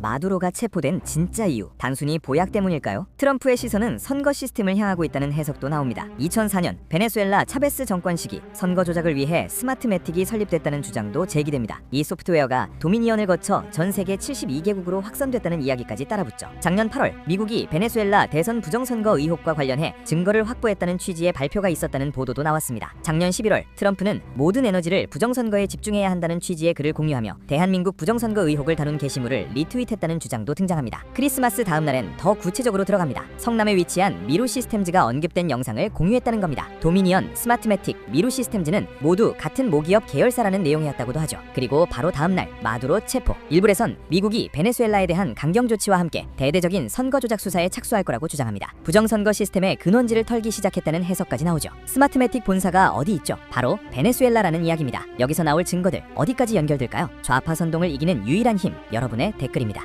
마두로가 체포된 진짜 이유 단순히 보약 때문일까요? 트럼프의 시선은 선거 시스템을 향하고 있다는 해석도 나옵니다. 2004년 베네수엘라 차베스 정권 시기 선거 조작을 위해 스마트 매틱이 설립됐다는 주장도 제기됩니다. 이 소프트웨어가 도미니언을 거쳐 전 세계 72개국으로 확산됐다는 이야기까지 따라붙죠. 작년 8월 미국이 베네수엘라 대선 부정선거 의혹과 관련해 증거를 확보했다는 취지의 발표가 있었다는 보도도 나왔습니다. 작년 11월 트럼프는 모든 에너지를 부정선거에 집중해야 한다는 취지의 글을 공유하며 대한민국 부정선거 의혹을 다룬 게시물을 리트윗 했다는 주장도 등장합니다. 크리스마스 다음 날엔 더 구체적으로 들어갑니다. 성남에 위치한 미루 시스템즈가 언급된 영상을 공유했다는 겁니다. 도미니언, 스마트매틱, 미루 시스템즈는 모두 같은 모기업 계열사라는 내용이었다고도 하죠. 그리고 바로 다음 날 마두로 체포. 일부에선 미국이 베네수엘라에 대한 강경 조치와 함께 대대적인 선거 조작 수사에 착수할 거라고 주장합니다. 부정선거 시스템의 근원지를 털기 시작했다는 해석까지 나오죠. 스마트매틱 본사가 어디 있죠? 바로 베네수엘라라는 이야기입니다. 여기서 나올 증거들 어디까지 연결될까요? 좌파 선동을 이기는 유일한 힘 여러분의 댓글입니다.